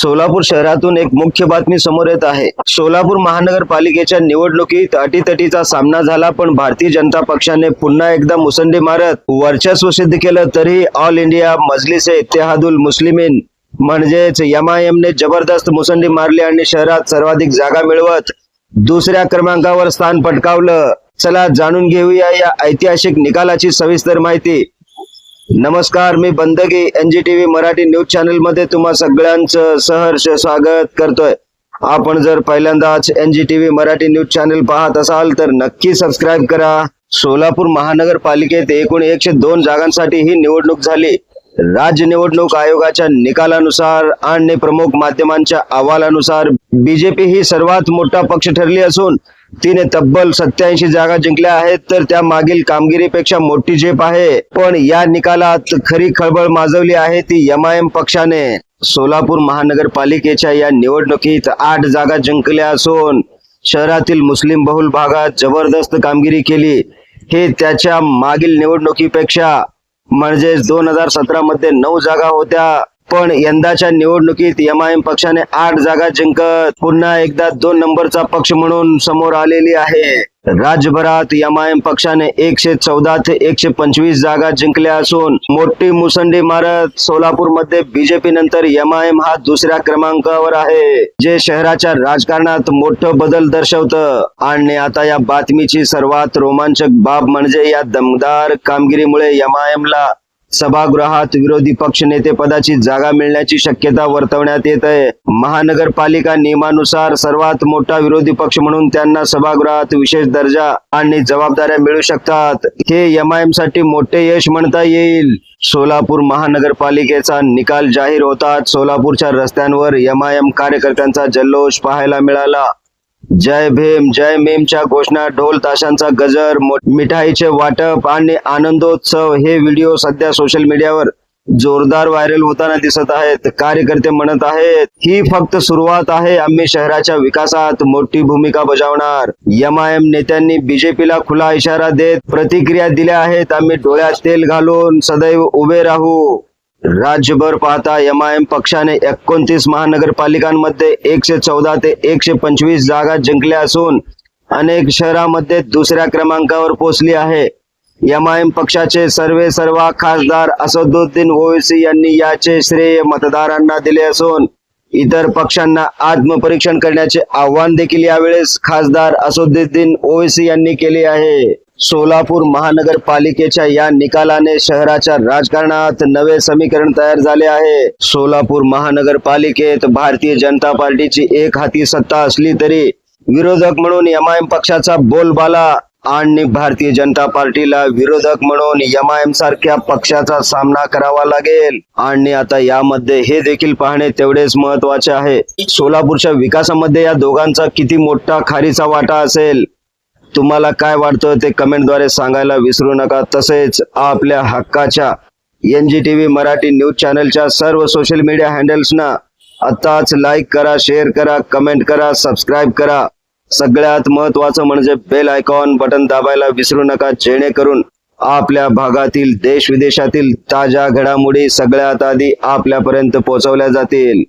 सोलापूर शहरातून एक मुख्य बातमी समोर येत आहे. सोलापूर महानगरपालिकेच्या निवडणुकीत अटीतटीचा सामना झाला पण भारतीय जनता पक्षाने पुन्हा एकदा मुसंडी मारत वर्चस्व सिद्ध केलं तरी ऑल इंडिया मजलिस इत्तेहादुल मुस्लिमीन. म्हणजेच एमआयएमने जबरदस्त मुसंडी मारली आणि शहरात सर्वाधिक जागा मिळवत दुसऱ्या क्रमांकावर स्थान पटकावलं. चला जाणून घेऊया या ऐतिहासिक निकालाची सविस्तर माहिती. नमस्कार मी बंदगी एनजीटीव्ही मराठी न्यूज चॅनलमध्ये तुम्हा सगळ्यांचं सहर्ष स्वागत करतोय. आपण जर पहिल्यांदाच एनजीटीव्ही मराठी न्यूज चॅनल पाहत असाल तर नक्की सबस्क्राईब करा. सोलापूर महानगरपालिकेत एकूण एकशे दोन जागांसाठी ही निवडणूक झाली. राज्य निवडणूक आयोगाच्या निकालानुसार आणि प्रमुख माध्यमांच्या अहवालानुसार बीजेपी ही सर्वात मोठा पक्ष ठरली असून तिने तब्बल सत्याऐंशी जागा जिंकल्या आहेत तर त्या मागील कामगिरीपेक्षा मोठी झेप आहे. पण या निकालात खरी खळबळ माजवली आहे ती एमआयएम पक्षाने. सोलापूर महानगरपालिकेच्या या निवडणुकीत आठ जागा जिंकल्या असून शहरातील मुस्लिम बहुल भागात जबरदस्त कामगिरी केली. हे त्याच्या मागील निवडणुकीपेक्षा म्हणजेच दोन हजार सतरा मध्ये नऊ जागा होत्या. पण यंदाच्या निवडणुकीत एमआयएम पक्षाने आठ जागा जिंकत पुन्हा एकदा दोन नंबरचा पक्ष म्हणून समोर आलेली आहे. राज्यभरात एमआयएम पक्षाने एकशे चौदा ते एकशे पंचवीस जागा जिंकल्या असून मोठी मुसंडी मारत सोलापूरमध्ये बीजेपी नंतर एमआयएम हा दुसऱ्या क्रमांकावर आहे जे शहराच्या राजकारणात मोठं बदल दर्शवतं. आणि आता या बातमीची सर्वात रोमांचक बाब म्हणजे या दमदार कामगिरीमुळे एमआयएम ला सभागृहात विरोधी पक्ष नेते पदाची जागा मिळण्याची शक्यता वर्तवण्यात येत आहे. महानगरपालिका नियमानुसार सर्वात मोठा विरोधी पक्ष म्हणून त्यांना सभागृहात विशेष दर्जा आणि जबाबदाऱ्या मिळू शकतात. हे एमआयएमसाठी मोठे यश म्हणता येईल. सोलापूर महानगरपालिकेचा निकाल जाहीर होताच सोलापूरच्या रस्त्यांवर एमआयएम कार्यकर्त्यांचा जल्लोष पाहायला मिळाला. जय भीम जय मेमच्या घोषणा ढोल ताशांचा गजर मिठाईचे वाटप आणि आनंदोत्सव हे व्हिडिओ सध्या सोशल मीडियावर जोरदार व्हायरल होताना दिसत आहेत. कार्यकर्ते म्हणत आहेत ही फक्त सुरुवात आहे. आम्ही शहराच्या विकासात मोठी भूमिका बजावणार. एमआयएम नेत्यांनी बीजेपीला खुला इशारा देत प्रतिक्रिया दिल्या आहेत. आम्ही डोळ्यात तेल घालून सदैव उभे राहू. राज्यभर पाहता यम आय एम पक्षाने एकोणतीस महानगरपालिकांमध्ये एकशे चौदा ते एकशे पंचवीस जागा जिंकल्या असून अनेक शहरामध्ये दुसऱ्या क्रमांकावर पोहोचली आहे. यम आय एम पक्षाचे सर्वे सर्वा खासदार असदुद्दीन ओवेसी यांनी याचे श्रेय मतदारांना दिले असून इतर पक्षांना आत्मपरीक्षण करण्याचे आव्हान देखील यावेळेस खासदार असदुद्दीन ओवेसी यांनी केले आहे. सोलापूर महानगरपालिकेच्या या निकालाने शहराच्या राजकारणात नवे समीकरण तयार झाले आहे. सोलापूर महानगरपालिकेत भारतीय जनता पार्टीची एक हाती सत्ता असली तरी विरोधक म्हणून एमआयएम पक्षाचा बोलबाला आणि भारतीय जनता पार्टीला विरोधक म्हणून एमआयएम सारख्या पक्षाचा सामना करावा लागेल. आणि आता यामध्ये हे देखील पाहणे तेवढेच महत्त्वाचे आहे. सोलापूरच्या विकासामध्ये या दोघांचा किती मोठा खारीचा वाटा असेल तुम्हाला काय वाटतं ते कमेंटद्वारे सांगायला विसरू नका. तसेच आपल्या हक्काच्या N G T V Marathi news चॅनलच्या सर्व सोशल मीडिया हँडल्सना आत्ताच लाईक करा शेअर करा कमेंट करा सबस्क्राईब करा. सगळ्यात महत्वाचं म्हणजे बेल आयकॉन बटन दाबायला विसरू नका जेणेकरून आपल्या भागातील देश विदेशातील ताज्या घडामोडी सगळ्यात आधी आपल्यापर्यंत पोहोचवल्या जातील.